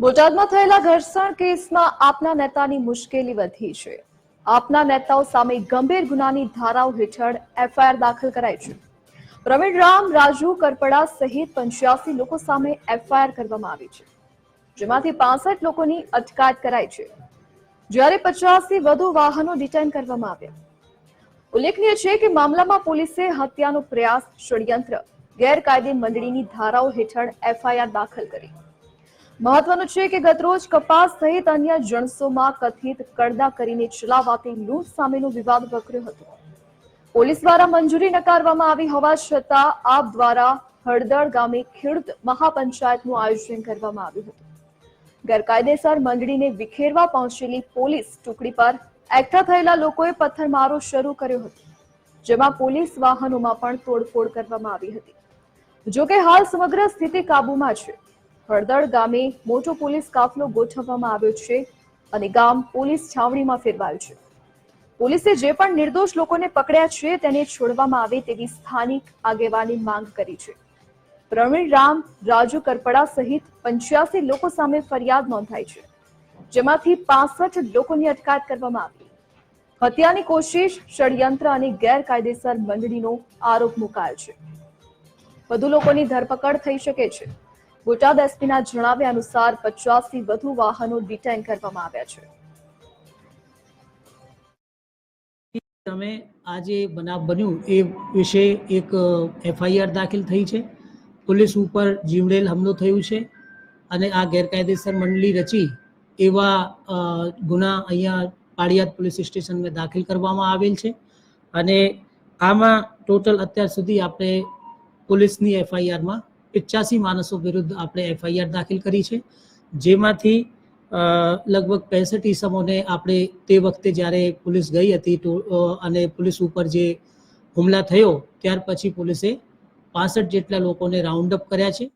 બોટાદમાં થયેલા ઘર્ષણ કેસમાં આપના નેતાની મુશ્કેલી વધી છે. આપના નેતાઓ સામે ગંભીર ગુનાની ધારાઓ હેઠળ એફઆઈઆર દાખલ કરાઈ છે. પ્રવીણ રામ, રાજુ કરપડા સહિત પંચ્યાસી લોકો સામે એફઆઈઆર કરવામાં આવી છે. જેમાંથી પાસઠ લોકોની અટકાયત કરાઈ છે. જ્યારે પચાસથી વધુ વાહનો ડિટેન કરવામાં આવ્યા. ઉલ્લેખનીય છે કે મામલામાં પોલીસે હત્યાનો પ્રયાસ ષડયંત્ર, ગેરકાયદે મંડળીની ધારાઓ હેઠળ એફઆઈઆર દાખલ કરી. મહત્વનું છે કે ગતરોજ કપાસ સહિત અન્ય જણસોમાં કથિત કડદા કરીને ચલાવાતી લૂંટ સામેનો વિવાદ વકર્યો હતો. પોલીસ દ્વારા મંજૂરી નકારવામાં આવી હોવા છતાં આપ દ્વારા હળદળ ગામે ખેડૂત મહાપંચાયતનું આયોજન કરવામાં આવ્યું હતું. ગેરકાયદેસર મંડળીને વિખેરવા પહોંચેલી પોલીસ ટુકડી પર એકઠા થયેલા લોકોએ પથ્થરમારો શરૂ કર્યો હતો, જેમાં પોલીસ વાહનોમાં પણ તોડફોડ કરવામાં આવી હતી. જોકે હાલ સમગ્ર સ્થિતિ કાબૂમાં છે. હળદળ ગામે મોટો પોલીસ કાફલો ગોઠવવામાં આવ્યો છે અને ગામ પોલીસ છાવણીમાં ફેરવાયું છે. પોલીસે જે પણ નિર્દોષ લોકોને પકડ્યા છે તેને છોડવામાં આવે તેવી સ્થાનિક આગેવાની માંગ કરી છે. પ્રવીણ રામ, રાજુ કરપડા સહિત પંચ્યાસી લોકો સામે ફરિયાદ નોંધાઈ છે, જેમાંથી પાસઠ લોકોની અટકાયત કરવામાં આવી. હત્યાની કોશિશ, ષડયંત્ર અને ગેરકાયદેસર મંડળીનો આરોપ મુકાયો છે. વધુ લોકોની ધરપકડ થઈ શકે છે. બોટાદ એસપીના જણાવ્યા અનુસાર પચાસથી વધુ વાહનો ડિટેન કરવામાં આવ્યા છે. તમે આ જે બનાવ બન્યું એ વિશે એક એફઆઈઆર દાખલ થઈ છે. પોલીસ ઉપર જીવડેલ હુમલો થયું છે અને આ ગેરકાયદેસર મંડળી રચી એવા ગુના અહીંયા પાળિયાદ પોલીસ સ્ટેશનમાં દાખલ કરવામાં આવેલ છે. અને આમાં ટોટલ અત્યાર સુધી આપણે પોલીસની એફઆઈઆરમાં પિચ્યાસી માણસો વિરુદ્ધ આપણે એફઆઈઆર દાખલ કરી છે. જેમાંથી લગભગ પેસઠ ઈસમોને આપણે તે વખતે જ્યારે પોલીસ ગઈ હતી અને પોલીસ ઉપર જે હુમલા થયો, ત્યાર પછી પોલીસે પાસઠ જેટલા લોકોને રાઉન્ડ અપ કર્યા છે.